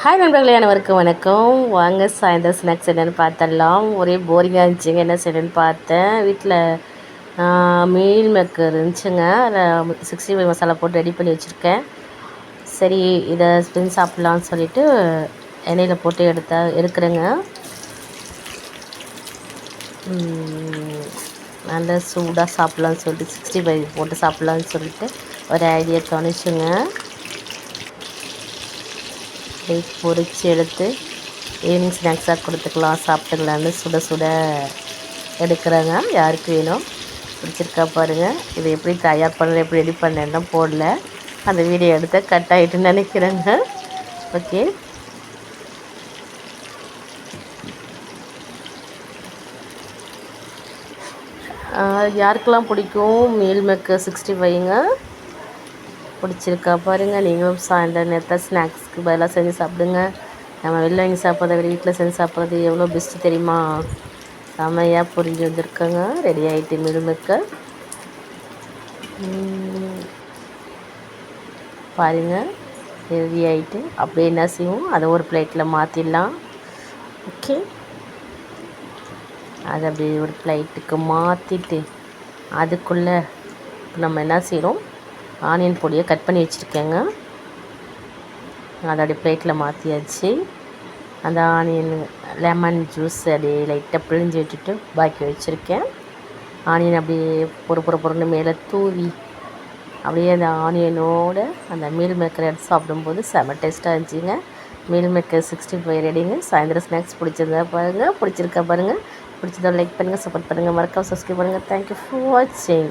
Hi நண்பர்களே அனைவருக்கும் வணக்கம். வாங்க சாயந்தரம் ஸ்நாக்ஸ் என்னென்னு பார்த்தலாம் ஒரே போரிங்காக இருந்துச்சுங்க. என்ன செய்யணும்னு பார்த்தேன். வீட்டில் மீல் மேக்கர் இருந்துச்சுங்க. அதில் சிக்ஸ்டி ஃபைவ் மசாலா போட்டு ரெடி பண்ணி வச்சுருக்கேன். சரி இதை ஸ்பின் சாப்பிட்லான்னு சொல்லிட்டு எண்ணெயில் போட்டு எடுத்தா எடுக்கிறேங்க. நல்லா சூடாக சாப்பிட்லான்னு சொல்லிட்டு சிக்ஸ்டி ஃபைவ் போட்டு சாப்பிட்லான்னு சொல்லிட்டு ஒரு ஐடியா தோணுச்சுங்க. அப்படியே பொரித்து எடுத்து ஈவினிங் ஸ்நாக்ஸாக கொடுத்துக்கலாம் சாப்பிட்டுக்கலான்னு சுட சுட எடுக்கிறேங்க. யாருக்கு வேணும்? பிடிச்சிருக்கா பாருங்கள் இதை எப்படி தயார் பண்ணுறேன் எப்படி ரெடி பண்ணேன்னா போடல. அந்த வீடியோ எடுத்த கட் ஆகிட்டுன்னு நினைக்கிறேங்க. ஓகே யாருக்கெல்லாம் பிடிக்கும்? மீல் மேக்கர் சிக்ஸ்டி ஃபைவ்ங்க பிடிச்சிருக்கா பாருங்கள் நீங்களும் சாயந்தரம் நேரத்தில் ஸ்நாக்ஸ்க்கு பதிலாக செஞ்சு சாப்பிடுங்க. நம்ம வெளில வாங்கி சாப்பிட்றத விட வீட்டில் செஞ்சு சாப்பிட்றது எவ்வளோ பெஸ்ட்டு தெரியுமா? செம்மையாக புரிஞ்சு வந்திருக்கோங்க. ரெடி ஆகிட்டு மிருமிக்க பாருங்கள் ரெடி ஆகிட்டு அப்படியே என்ன செய்வோம்? அதை ஒரு பிளேட்டில் மாற்றிடலாம் ஓகே அதை அப்படியே ஒரு பிளேட்டுக்கு மாற்றிட்டு அதுக்குள்ளே நம்ம என்ன செய்கிறோம் ஆனியன் பொடியை கட் பண்ணி வச்சுருக்கேங்க. அதை அப்படியே பிளேட்டில் மாற்றியாச்சு. அந்த ஆனியன் லெமன் ஜூஸ் அப்படியே லைட்டாக பிழிஞ்சு விட்டுட்டு பாக்கி வச்சுருக்கேன். ஆனியன் அப்படியே பொறு பொறு பொருள் மேலே தூவி அப்படியே அந்த ஆனியனோட அந்த மீல் மேக்கர் எடுத்து சாப்பிடும்போது செம டேஸ்ட்டாக இருந்துச்சுங்க. மீல் மேக்கர் சிக்ஸ்டி ஃபைவ் ரெடிங்க. சாயந்தரம் ஸ்நாக்ஸ் பிடிச்சிருந்தா பாருங்கள் பிடிச்சிருக்கா பாருங்கள் பிடிச்சதை லைக் பண்ணுங்கள் சப்போர்ட் பண்ணுங்கள் மறக்காம சப்ஸ்கிரைப் பண்ணுங்கள் தேங்க்யூ ஃபார் வாட்சிங்